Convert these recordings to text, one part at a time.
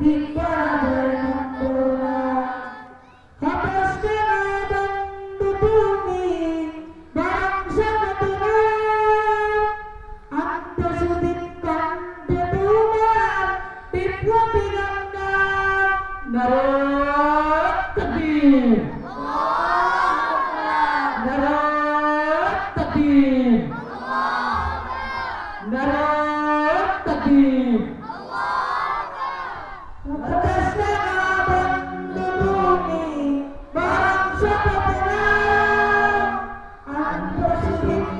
Big brother, Thank you.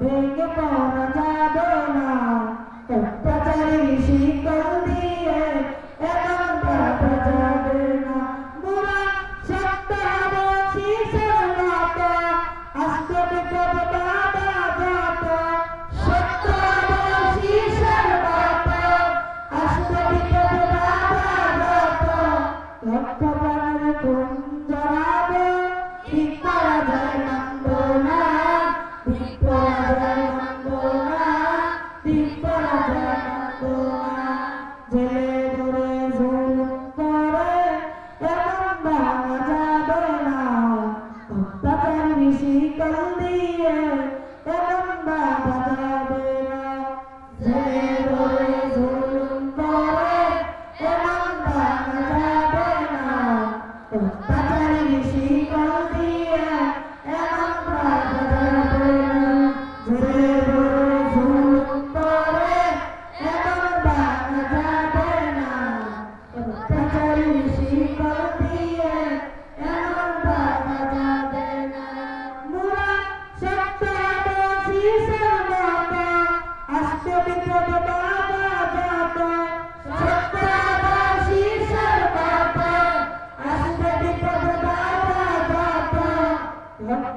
ভেঙে পড়ানো যাবে না। অত্যাচারী শিকল দিয়ে এমন দেখা যাবে না। মোরা শক্ত হবে শিশুর মতো আজকে বিপদ বাধা যত। শক্ত হবে, শিশুর Timpala Janaku